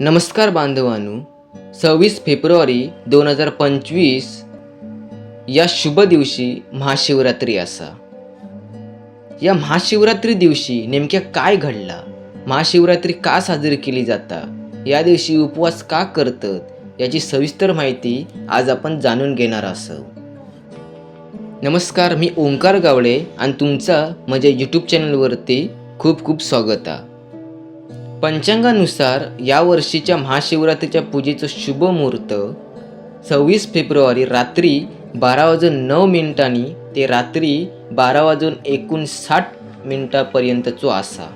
नमस्कार बांधवांनो सव्वीस फेब्रुवारी दोन हजार पंचवीस या शुभ दिवशी महाशिवरात्री असा. या महाशिवरात्री दिवशी नेमक्या काय घडला? महाशिवरात्री का साजरी केली जाता? या दिवशी उपवास का करतात? याची सविस्तर माहिती आज आपण जाणून घेणार असो. नमस्कार मी ओंकार गावडे आणि तुमचा माझ्या यूट्यूब चॅनलवरती खूप खूप स्वागत आहे. पंचांगानुसार या वर्षीच्या महाशिवरात्रीच्या पूजेचं शुभ मुहूर्त सव्वीस फेब्रुवारी रात्री बारा वाजून नऊ मिनिटांनी ते रात्री बारा वाजून एकोणसाठ मिनिटापर्यंतचो असा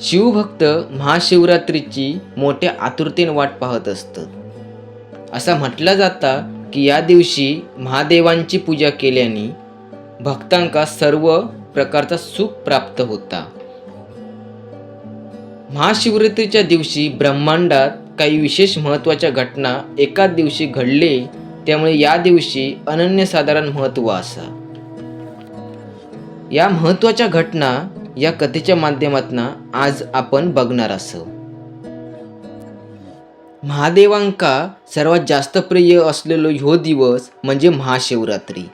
शिवभक्त महाशिवरात्रीची मोठ्या आतुरतेने वाट पाहत असतात. असं म्हटला जाता की या दिवशी महादेवांची पूजा केल्याने भक्तांका सर्व प्रकारचा सुख प्राप्त होता. महाशिवरात्रीच्या दिवशी ब्रह्मांडात काही विशेष महत्त्वाच्या घटना एकाच दिवशी घडले त्यामुळे या दिवशी अनन्यसाधारण महत्त्व असा. या महत्त्वाच्या घटना या कथेच्या माध्यमातून आज आपण बघणार असो. महादेवांका सर्वात जास्त प्रिय असलेलो ह्यो दिवस म्हणजे महाशिवरात्री.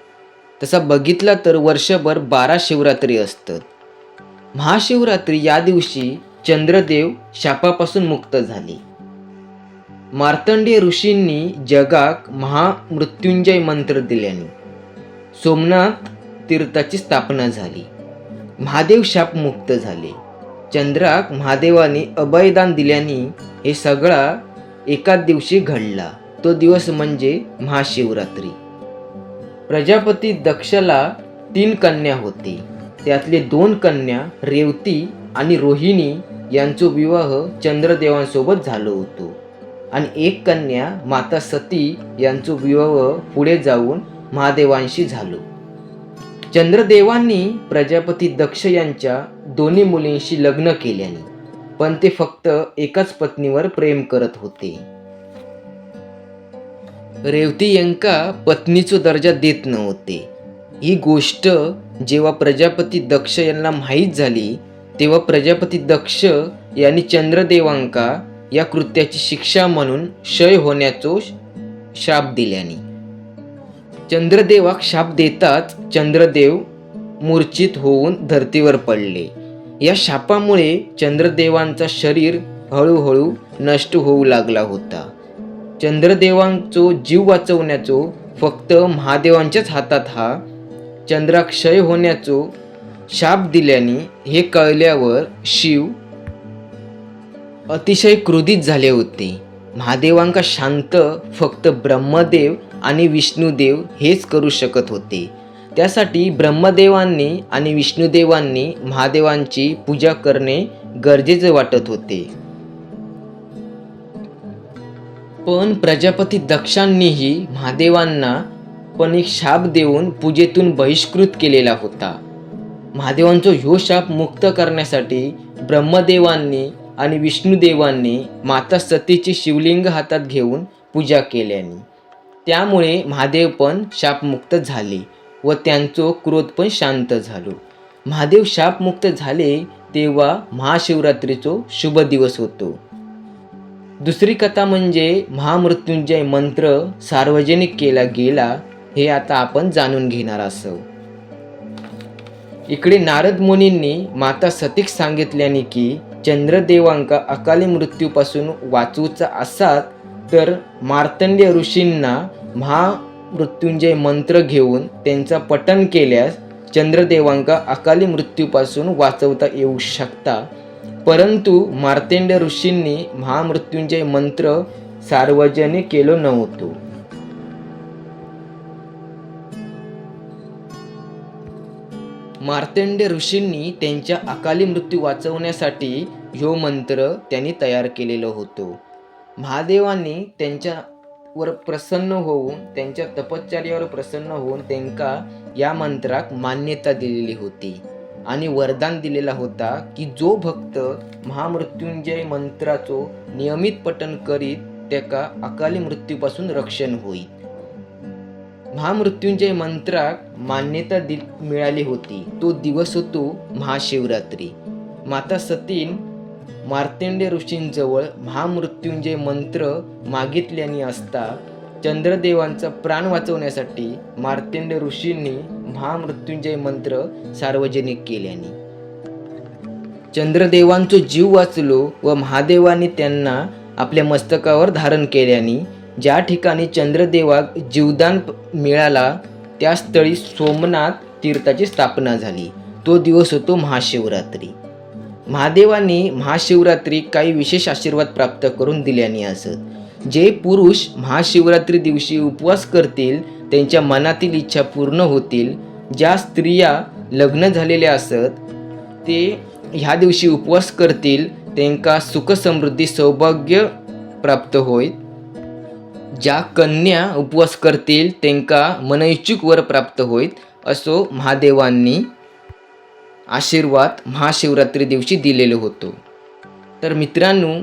तसा बघितला तर वर्षभर बारा शिवरात्री असतात. महाशिवरात्री या दिवशी चंद्रदेव शापापासून मुक्त झाले. मार्तंडे ऋषींनी जगाक महामृत्युंजय मंत्र दिल्याने सोमनाथ तीर्थाची स्थापना झाली. महादेव शापमुक्त झाले. चंद्राक महादेवाने अभयदान दिल्याने हे सगळा एकाच दिवशी घडला. तो दिवस म्हणजे महाशिवरात्री. प्रजापती दक्षला तीन कन्या होती. त्यातले दोन कन्या रेवती आणि रोहिणी यांचा विवाह चंद्रदेवांसोबत झालो होतो. आणि एक कन्या माता सती यांचा विवाह पुढे जाऊन महादेवांशी झालो. चंद्रदेवांनी प्रजापती दक्ष यांच्या दोन्ही मुलींशी लग्न केल्याने पण ते फक्त एकाच पत्नीवर प्रेम करत होते. रेवती यांका पत्नीचा दर्जा देत नव्हते. ही गोष्ट जेव्हा प्रजापती दक्ष यांना माहीत झाली तेव्हा प्रजापती दक्ष यांनी चंद्रदेवांका या कृत्याची शिक्षा म्हणून क्षय होण्याचो शाप दिल्याने. चंद्रदेवाक शाप देताच चंद्रदेव मूर्छित होऊन धर्तीवर पडले. या शापामुळे चंद्रदेवांचा शरीर हळूहळू नष्ट होऊ लागला होता. चंद्रदेवांचो जीव वाचवण्याचो फक्त महादेवांच्याच हातात हा चंद्राक्षय होण्याचो शाप दिल्याने हे कळल्यावर शिव अतिशय क्रोधित झाले होते. महादेवांका शांत फक्त ब्रह्मदेव आणि विष्णुदेव हेच करू शकत होते. त्यासाठी ब्रह्मदेवांनी आणि विष्णुदेवांनी महादेवांची पूजा करणे गरजेचे वाटत होते. पण प्रजापती दक्षांनीही महादेवांना पण एक शाप देऊन पूजेतून बहिष्कृत केलेला होता. महादेवांचं ह्यो शाप मुक्त करण्यासाठी ब्रह्मदेवांनी आणि विष्णुदेवांनी माता सतीची शिवलिंग हातात घेऊन पूजा केल्याने त्यामुळे महादेव पण शापमुक्त झाले व त्यांचं क्रोध पण शांत झालो. महादेव शापमुक्त झाले तेव्हा महाशिवरात्रीचो शुभ दिवस होतो. दुसरी कथा म्हणजे महामृत्युंजय मंत्र सार्वजनिक केला गेला हे आता आपण जाणून घेणार असो. इकडे नारद मुनींनी माता सतीक सांगितल्याने की चंद्रदेवांका अकाली मृत्यूपासून वाचूचा असात तर मार्तंड्य ऋषींना महामृत्युंजय मंत्र घेऊन त्यांचा पठन केल्यास चंद्रदेवांका अकाली मृत्यूपासून वाचवता येऊ शकता. परंतु मार्तेंड ऋषींनी महामृत्युंजय मंत्र सार्वजनिक केलो नव्हतो. मार्तंड्य ऋषींनी त्यांच्या अकाली मृत्यू वाचवण्यासाठी ह्यो मंत्र त्यांनी तयार केलेलं होतो. महादेवांनी त्यांच्यावर प्रसन्न होऊन त्यांच्या तपश्चर्यावर प्रसन्न होऊन त्यांका या मंत्राक मान्यता दिलेली होती. आणि वरदान दिलेला होता की जो भक्त महामृत्युंजय मंत्राचो नियमित पठण करीत त्याका अकाली मृत्यूपासून रक्षण होईल महामृत्युंजय मंत्राक मान्यता दि मिळाली होती. तो दिवस होतो महाशिवरात्री. माता सतीन मार्तेंडे ऋषींजवळ महामृत्युंजय मंत्र मागितल्याने असता चंद्रदेवांचा प्राण वाचवण्यासाठी मार्तंड ऋषींनी महामृत्युंजय मंत्र सार्वजनिक केल्याने. चंद्रदेवांचो जीव वाचलो व महादेवाने त्यांना आपल्या मस्तकावर धारण केल्याने ज्या ठिकाणी चंद्रदेवाक जीवदान मिळाला त्या स्थळी सोमनाथ तीर्थाची स्थापना झाली. तो दिवस होतो महाशिवरात्री. महादेवाने महाशिवरात्री काही विशेष आशीर्वाद प्राप्त करून दिल्याने असत. जे पुरुष महाशिवरात्री दिवशी उपवास करतील त्यांच्या मनातील इच्छा पूर्ण होतील ज्या स्त्रिया लग्न झालेल्या असत ते ह्या दिवशी उपवास करतील त्यांका सुख समृद्धी सौभाग्य प्राप्त होईल ज्या कन्या उपवास करतील त्यांका मनइच्छुक वर प्राप्त होईल असो महादेवांनी आशीर्वाद महाशिवरात्री दिवशी दिलेलो होतो. तर मित्रांनो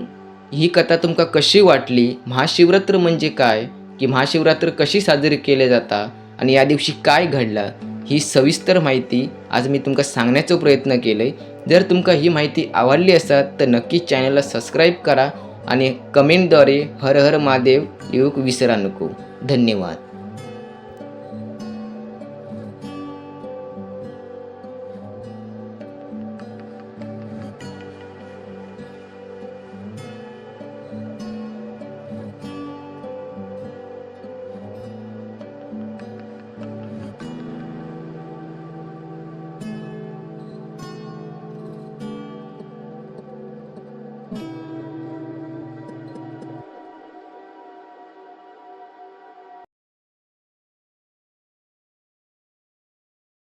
ही कथा तुमका कशी वाटली? महाशिवरात्र म्हणजे काय? की महाशिवरात्र कशी साजरी केले जाता? आणि या दिवशी काय घडलं? ही सविस्तर माहिती आज मी तुमका सांगण्याचा प्रयत्न केलं जर तुमका ही माहिती आवडली असत तर नक्की चॅनलला सबस्क्राईब करा आणि कमेंटद्वारे हर हर महादेव येऊक विसरा नको धन्यवाद.